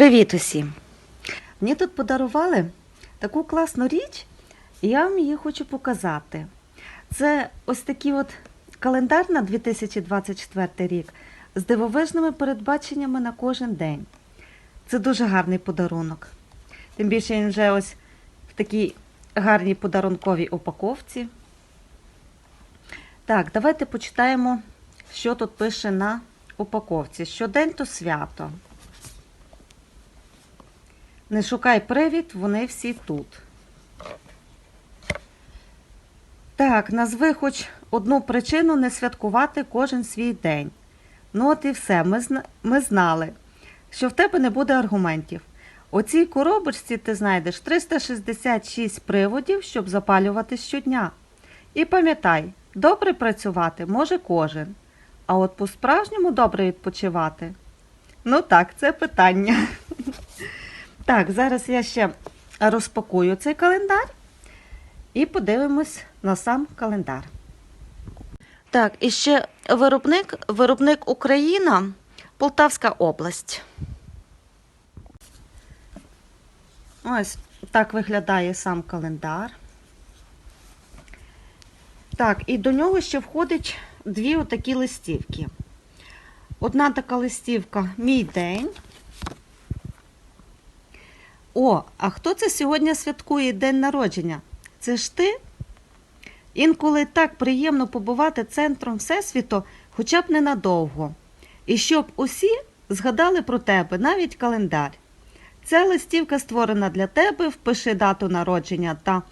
Привіт усім! Мені тут подарували таку класну річ, і я вам її хочу показати. Це ось такий от календар на 2024 рік з дивовижними передбаченнями на кожен день. Це дуже гарний подарунок. Тим більше він вже ось в такій гарній подарунковій упаковці. Так, давайте почитаємо, що тут пише на упаковці. Щодень то свято. Не шукай привід, вони всі тут. Так, назви хоч одну причину не святкувати кожен свій день. Ну, от і все. Ми, ми знали, що в тебе не буде аргументів. У цій коробочці ти знайдеш 366 приводів, щоб запалювати щодня. І пам'ятай, добре працювати може кожен. А от по-справжньому добре відпочивати. Ну так, це питання. Так, зараз я ще розпакую цей календар і подивимось на сам календар. Так, і ще виробник, виробник Україна, Полтавська область. Ось так виглядає сам календар. Так, і до нього ще входить дві отакі листівки. Одна така листівка Мій день. О, а хто це сьогодні святкує день народження? Це ж ти? Інколи так приємно побувати центром Всесвіту, хоча б ненадовго. І щоб усі згадали про тебе, навіть календар. Ця листівка створена для тебе, впиши дату народження та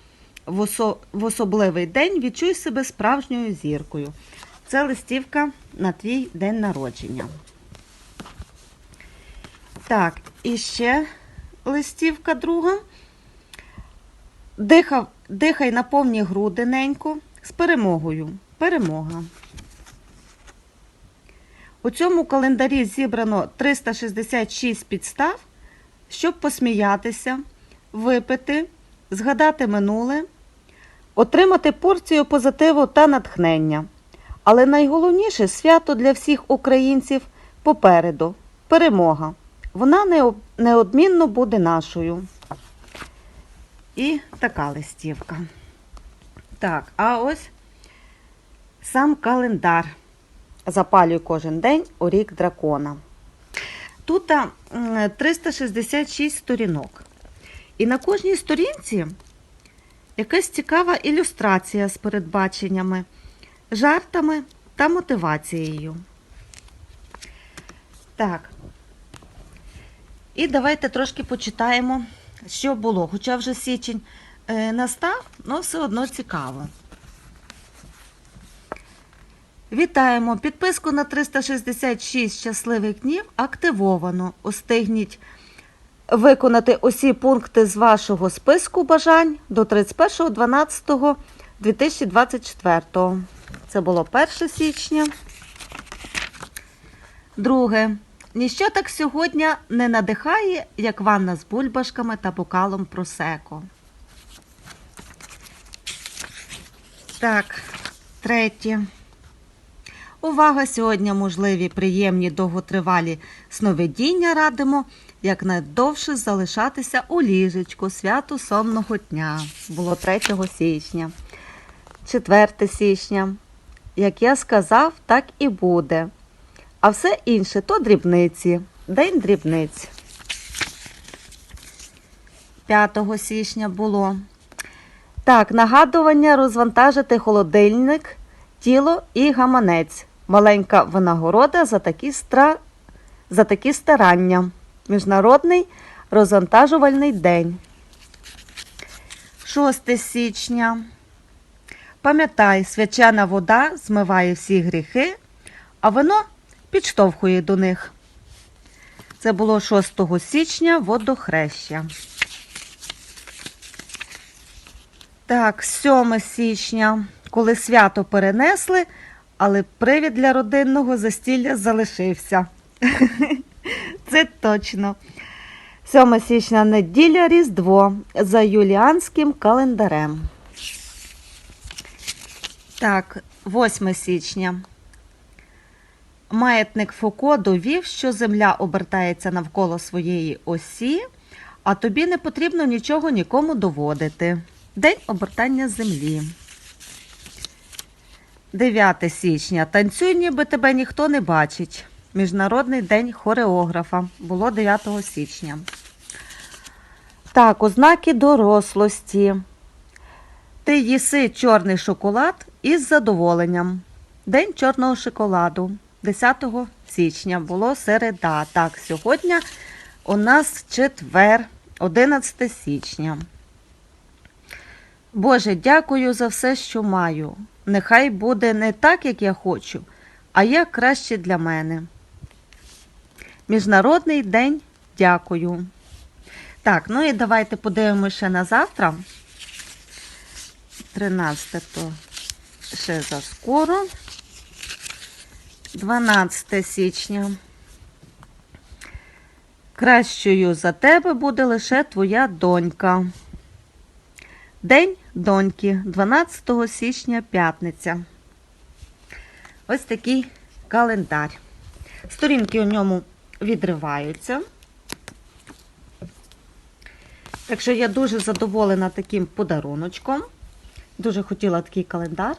в, осо- в особливий день відчуй себе справжньою зіркою. Це листівка на твій день народження. Так, і ще листівка друга. Дихав, дихай на повні груди ненько з перемогою. Перемога. У цьому календарі зібрано 366 підстав, щоб посміятися, випити, згадати минуле, отримати порцію позитиву та натхнення. Але найголовніше свято для всіх українців попереду перемога. Вона неодмінно буде нашою. І така листівка. Так, а ось сам календар. Запалюй кожен день у рік дракона. Тут 366 сторінок. І на кожній сторінці якась цікава ілюстрація з передбаченнями, жартами та мотивацією. Так. І давайте трошки почитаємо, що було. Хоча вже січень е, настав, але все одно цікаво. Вітаємо! Підписку на 366 щасливих днів активовано. Устигніть виконати усі пункти з вашого списку бажань до 31.12.2024. Це було 1 січня. Друге. Ніщо так сьогодні не надихає, як ванна з бульбашками та бокалом просеко. Так, третє. Увага! Сьогодні можливі приємні довготривалі сновидіння радимо якнайдовше залишатися у ліжечку святу сонного дня. Було 3 січня. 4 січня. Як я сказав, так і буде. А все інше то дрібниці. День дрібниць. 5 січня було. Так, нагадування розвантажити холодильник, тіло і гаманець. Маленька винагорода за такі, стра... за такі старання. Міжнародний розвантажувальний день. 6 січня. Пам'ятай, свячена вода змиває всі гріхи, а вино підштовхує до них. Це було 6 січня водохреща. Так, 7 січня, коли свято перенесли, але привід для родинного застілля залишився. Це точно. 7 січня неділя Різдво за юліанським календарем. Так, 8 січня. Маятник Фуко довів, що Земля обертається навколо своєї осі, а тобі не потрібно нічого нікому доводити. День обертання Землі. 9 січня. Танцюй, ніби тебе ніхто не бачить. Міжнародний день хореографа. Було 9 січня. Так, ознаки дорослості. Ти їси чорний шоколад із задоволенням. День чорного шоколаду. 10 січня було середа. Так, сьогодні у нас четвер, 11 січня. Боже, дякую за все, що маю. Нехай буде не так, як я хочу, а як краще для мене. Міжнародний день дякую. Так, ну і давайте подивимося ще на завтра. 13 то ще за скоро. 12 січня. Кращою за тебе буде лише твоя донька. День доньки, 12 січня, п'ятниця. Ось такий календар. Сторінки у ньому відриваються. Так що я дуже задоволена таким подаруночком. Дуже хотіла такий календар.